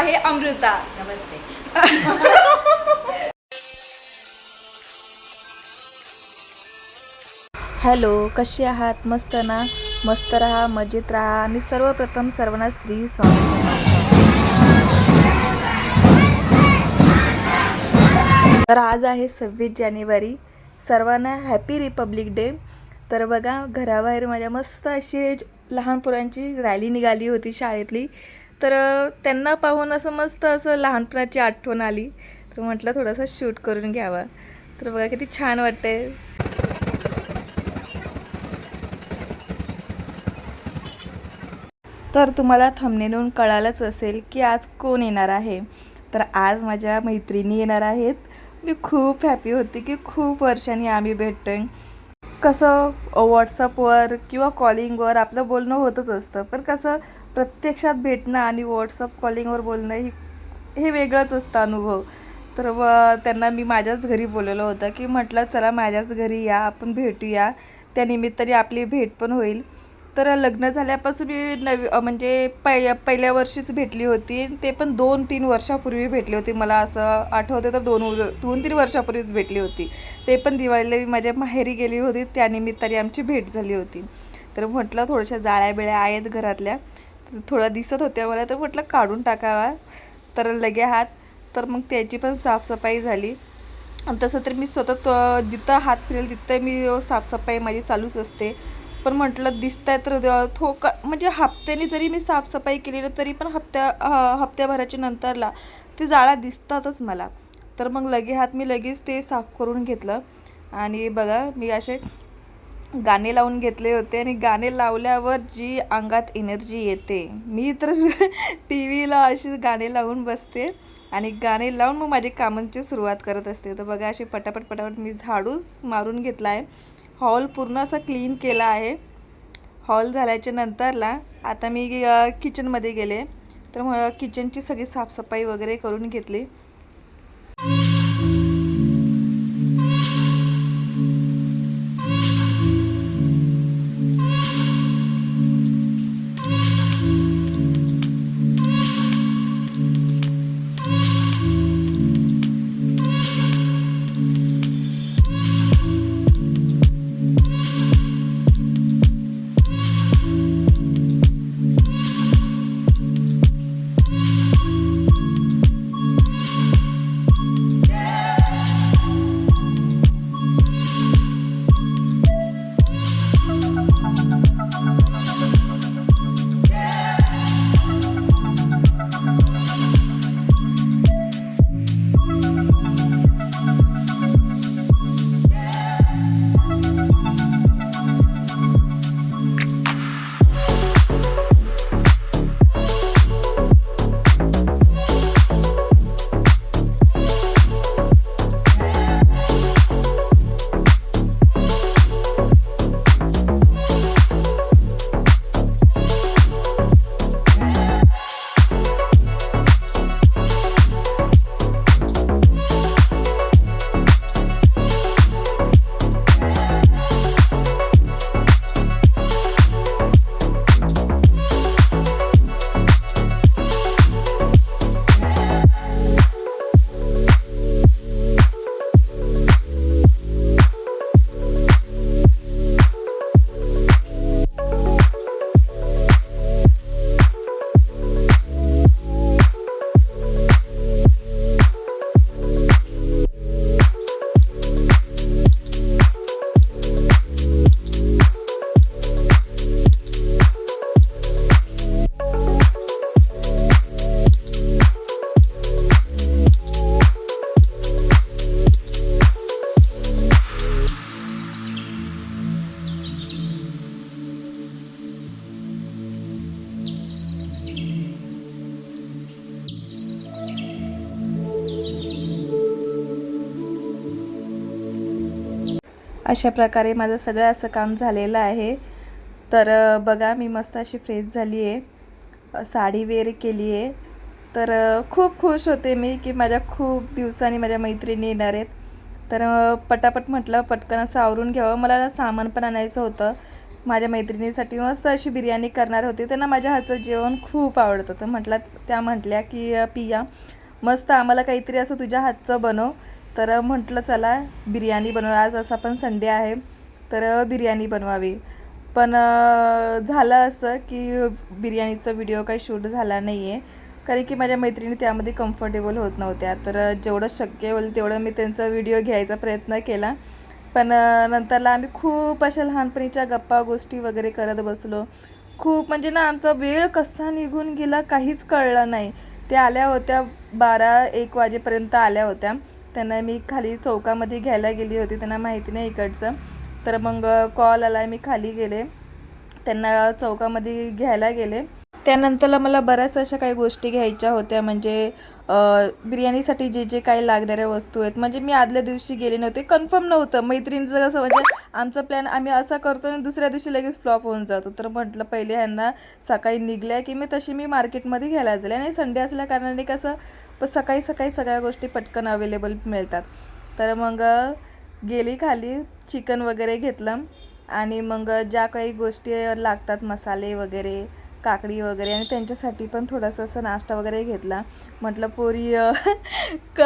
आहे अमृता. नमस्ते. हॅलो कसे आहात? मस्त ना? मस्त राहा मजेत राहा. आणि सर्वप्रथम सर्वांना श्री स्वामी. तर आज आहे सव्वीस जानेवारी. सर्वांना हॅपी रिपब्लिक डे तर बघा घराबाहेर माझ्या मस्त अशी लहान पोरांची रॅली निघाली होती शाळेतली. तर त्यांना पाहून असं मस्त असं लहानपणाची आठवण आली. तर म्हटलं थोडंसं शूट करून घ्यावा. तर बघा किती छान वाटतंय. तर तुम्हाला थंबनेलून कळालंच असेल की आज कोण येणार आहे. तर आज माझ्या मैत्रिणी येणार आहेत. मी खूप हॅपी होते की खूप वर्षांनी आम्ही भेटतोय. कसं व्हॉट्सअपवर किंवा कॉलिंगवर आपलं बोलणं होतच असतं. पण कसं प्रत्यक्षात भेटणं आणि व्हॉट्सअप कॉलिंगवर बोलणं ही हे वेगळंच असतं अनुभव. तर व त्यांना मी माझ्याच घरी बोलवलं होतं की म्हटलं चला माझ्याच घरी या आपण भेटूया. त्यानिमित्ताने आपली भेट पण होईल. तर लग्न झाल्यापासून मी नवी म्हणजे पै पहिल्या वर्षीच भेटली होती. ते पण दोन तीन वर्षापूर्वी भेटली होती. मला असं आठवते तर दोन दोन तीन वर्षापूर्वीच भेटली होती. ते पण दिवाळीला मी माझ्या माहेरी गेली होती. त्यानिमित्ताने आमची भेट झाली होती. तर म्हटलं थोड्याशा जाळ्या बिळ्या आहेत घरातल्या. थोडा दिसत होत्या मला. तर म्हटलं काढून टाकावा. तर लगे हात. तर मग त्याची पण साफसफाई झाली. आणि तसं तर मी सतत जिथं हात फिरेल तिथं मी साफसफाई माझी चालूच असते. पण म्हटलं दिसत आहे तर थो का म्हणजे हप्त्याने जरी मी साफसफाई केली ना तरी पण हप्त्या ह- हप्त्याभराच्या नंतरला ते जाळ्या दिसतातच मला. तर मग लगे हात मी लगेच ते साफ करून घेतलं. आणि बघा मी असे गाणे लावून घेतले होते आणि गाणे लावल्यावर जी अंगात एनर्जी येते मी तर टी व्हीला अशी गाणे लावून बसते. आणि गाणे लावून मग माझे कामांची सुरुवात करत असते. तर बघा असे पटापट पटापट मी झाडूच मारून घेतला आहे हॉल पूर्ण असा क्लीन केला आहे. हॉल झाल्याच्या नंतरला आता मी किचनमध्ये गेले. तर मग किचनची सगळी साफसफाई वगैरे करून घेतली. अशा प्रकारे माझं सगळं असं काम झालेलं आहे. तर बघा मी मस्त अशी फ्रेश झाली आहे. साडी वेअर केली आहे. तर खूप खुश होते मी की माझ्या खूप दिवसांनी माझ्या मैत्रिणी येणार आहेत. तर पटापट म्हटलं पटकन असं आवरून घ्यावं. मला ना सामान पण आणायचं होतं. माझ्या मैत्रिणीसाठी मस्त अशी बिर्याणी करणार होती. त्यांना माझ्या हातचं जेवण खूप आवडतं. तर म्हटलं त्या म्हटल्या की पिया मस्त आम्हाला काहीतरी असं तुझ्या हातचं बनव. तर म्हटलं चला बिर्याणी बनव आज असा पण संडे आहे तर बिर्याणी बनवावी. पण झालं असं की बिर्याणीचा व्हिडिओ काही शूट झाला नाही आहे कारण की माझ्या मैत्रिणी त्यामध्ये कम्फर्टेबल होत नव्हत्या. तर जेवढं शक्य होईल तेवढं मी त्यांचा व्हिडिओ घ्यायचा प्रयत्न केला. पण नंतरला आम्ही खूप अशा लहानपणीच्या गप्पा गोष्टी वगैरे करत बसलो. खूप म्हणजे ना आमचा वेळ कसा निघून गेला काहीच कळलं नाही. त्या आल्या होत्या बारा एक वाजेपर्यंत आल्या होत्या. त्यांना मी खाली चौकामध्ये घ्यायला गेली होती त्यांना माहिती नाही इकडचं. तर मग कॉल आला मी खाली गेले. त्यांना चौकामध्ये घ्यायला गेले. त्यानंतरला मला बऱ्याच अशा काही गोष्टी घ्यायच्या होत्या म्हणजे बिर्याणीसाठी जे जे काही लागणाऱ्या वस्तू आहेत. म्हणजे मी आदल्या दिवशी गेले नव्हते कन्फर्म नव्हतं. मैत्रिणीचं कसं म्हणजे आमचा प्लॅन आम्ही असा करतो आणि दुसऱ्या दिवशी लगेच फ्लॉप होऊन जातो. तर म्हटलं पहिले ह्यांना सकाळी निघल्या की मी तशी मी मार्केटमध्ये घ्यायला जाईल आणि संडे असल्या कारणाने कसं पण सकाळी सकाळी सगळ्या गोष्टी पटकन अवेलेबल मिळतात. तर मग गेली खाली चिकन वगैरे घेतलं. आणि मग ज्या काही गोष्टी लागतात मसाले वगैरे काकडी वगैरे आणि त्यांच्यासाठी पण थोडंसं असं नाश्ता वगैरे घेतला. म्हटलं पोरी क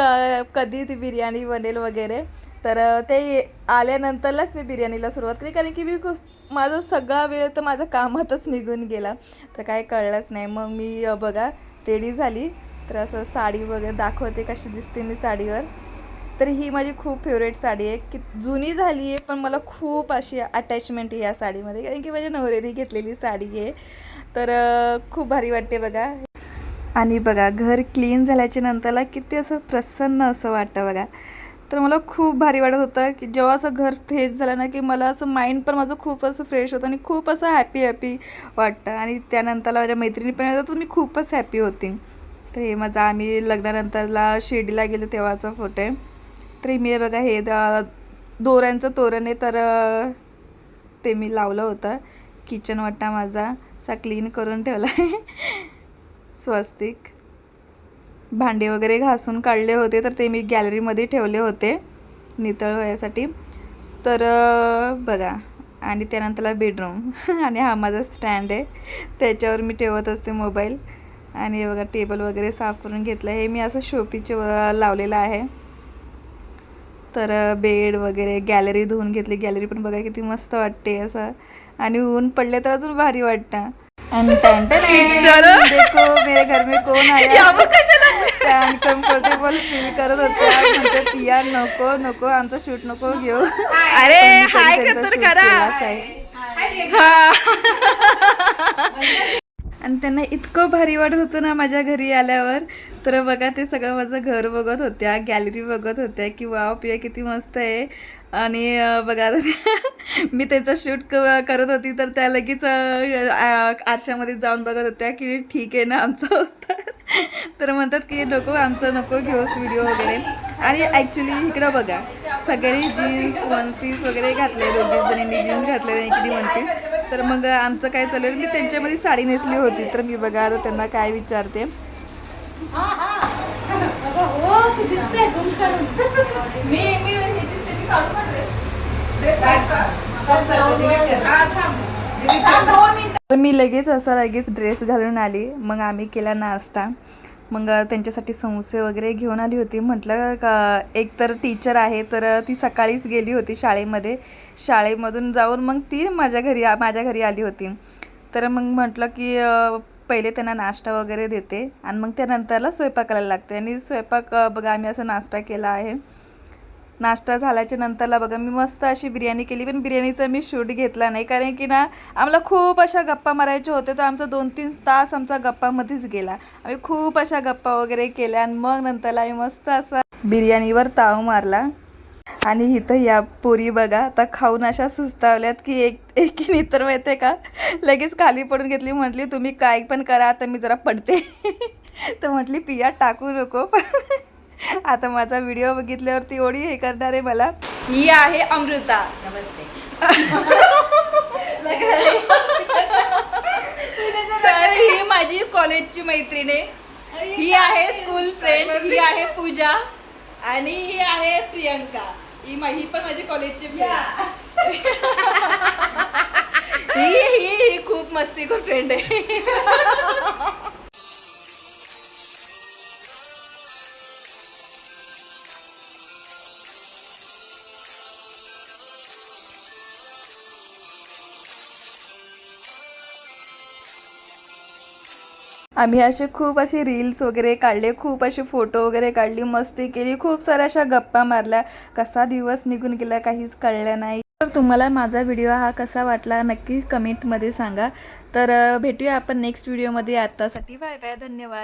कधी ती बिर्याणी बनेल वगैरे. तर ते आल्यानंतरलाच मी बिर्याणीला सुरुवात केली. कारण की मी खूप माझा सगळा वेळ तर माझा कामातच निघून गेला. तर काय कळलंच नाही. मग मी बघा रेडी झाली. तर असं साडी वगैरे दाखवते कशी दिसते मी साडीवर. तर ही माझी खूप फेवरेट साडी आहे. की जुनी झाली आहे पण मला खूप अशी अटॅचमेंट आहे या साडीमध्ये. कारण की माझ्या नवऱ्याने घेतलेली साडी आहे. तर खूप भारी वाटते बघा. आणि बघा घर क्लीन झाल्याच्या नंतरला किती असं प्रसन्न असं वाटतं बघा. तर मला खूप भारी वाटत होतं की जेव्हा असं घर फ्रेश झालं ना की मला असं माइंड पण माझं खूप असं फ्रेश होतं आणि खूप असं हॅपी हॅपी वाटतं. आणि त्यानंतरला माझ्या मैत्रिणी पण येतात तर मी खूपच हॅपी होती. तर हे माझा आम्ही लग्नानंतरला शिर्डीला गेलो तेव्हाचा फोटो आहे. तर हे मी बघा हे द- दोऱ्यांचं तोरण आहे तर ते मी लावलं होतं. किचन वाटा माझा असा क्लीन करून ठेवला आहे. स्वस्तिक. भांडे वगैरे घासून काढले होते तर ते मी गॅलरीमध्ये ठेवले होते नितळ व्हायसाठी तर बघा आणि त्यानंतरला बेडरूम आणि हा माझा स्टँड आहे. त्याच्यावर मी ठेवत असते मोबाईल आणि बघा टेबल वगैरे साफ करून घेतलं हे मी असं शोपीचे लावलेलं आहे. तर बेड वगैरे गॅलरी धुवून घेतली. गॅलरी पण बघा किती मस्त वाटते असं. आणि ऊन पडले तर अजून भारी वाटतं. देखो मेरे घर में कोण आया? अनकम्फर्टेबल फील करत होते. म्हणते पिया नको नको आमचं शूट नको घेऊ. अरे, हाय करा. आणि त्यांना इतकं भारी वाटत होतं ना माझ्या घरी आल्यावर. तर बघा ते सगळं माझं घर बघत होत्या गॅलरी बघत होत्या की वाव पिया किती मस्त आहे. आणि बघा मी त्याचं शूट क करत होती तर त्या लगेच आरशामध्ये जाऊन बघत होत्या की ठीक आहे ना आमचं होतं. तर म्हणतात की नको आमचं नको घेऊस व्हिडिओ वगैरे. आणि ॲक्च्युली इकडं बघा सगळे जीन्स वन पीस वगैरे घातले दोघी जणींनी जीन्स घातले इकडे वन पीस तर मग आमचं काय चालू आहे? मी त्यांच्यामध्ये साडी नेसली होती तर मी बघा आता त्यांना काय विचारते. तर मी लगेच असा लगेच ड्रेस घालून आली. मग आम्ही केला नाश्ता. मग त्यांच्यासाठी समोसे वगैरे घेऊन आली होती. म्हटलं का एक तर टीचर आहे तर ती सकाळीच गेली होती शाळेमध्ये. शाळेमधून जाऊन मग ती माझ्या घरी माझ्या घरी आली होती. तर मग म्हटलं की पहिले त्यांना नाश्ता वगैरे देते आणि मग त्यानंतरला स्वयंपाकाला लागते. आणि स्वयंपाक बघा आम्ही असा नाश्ता केला आहे. नाश्ता झाल्याच्या नंतरला बघा मी मस्त अशी बिर्याणी केली पण बिर्याणीचा मी शूट घेतला नाही. कारण की ना आम्हाला खूप अशा गप्पा मारायच्या होत्या तर आमचा दोन तीन तास आमचा गप्पामध्येच गेला. आम्ही खूप अशा गप्पा वगैरे केल्या आणि मग नंतरला आम्ही मस्त असा बिर्याणीवर ताव मारला. आणि इथं या पोरी बघा आता खाऊन अशा सुस्तावल्यात की एक एकीने तर माहिती आहे का लगेच खाली पडून घेतली म्हटली तुम्ही काय पण करा आता मी जरा पडते. तर म्हटली पिया टाकू नको. आता माझा व्हिडिओ बघितल्यावरती एवढी हे करणार आहे मला. ही आहे अमृता. नमस्ते. तर ही माझी कॉलेजची मैत्रीण. आहे ही आहे स्कूल फ्रेंड ही आहे पूजा आणि ही आहे प्रियंका. ही मा- ही पण माझी कॉलेजची फ्रेंड ही ही ही खूप मस्ती खूप फ्रेंड आहे. आम्ही असे खूप असे रील्स वगैरे काढले खूप असे फोटो वगैरे काढली मस्ती केली खूप साऱ्या अशा गप्पा मारल्या. कसा दिवस निघून गेला काहीच कळलं नाही. तर तुम्हाला माझा व्हिडिओ हा कसा वाटला नक्की कमेंटमध्ये सांगा. तर भेटूया आपण नेक्स्ट व्हिडिओमध्ये आत्तासाठी बाय बाय धन्यवाद.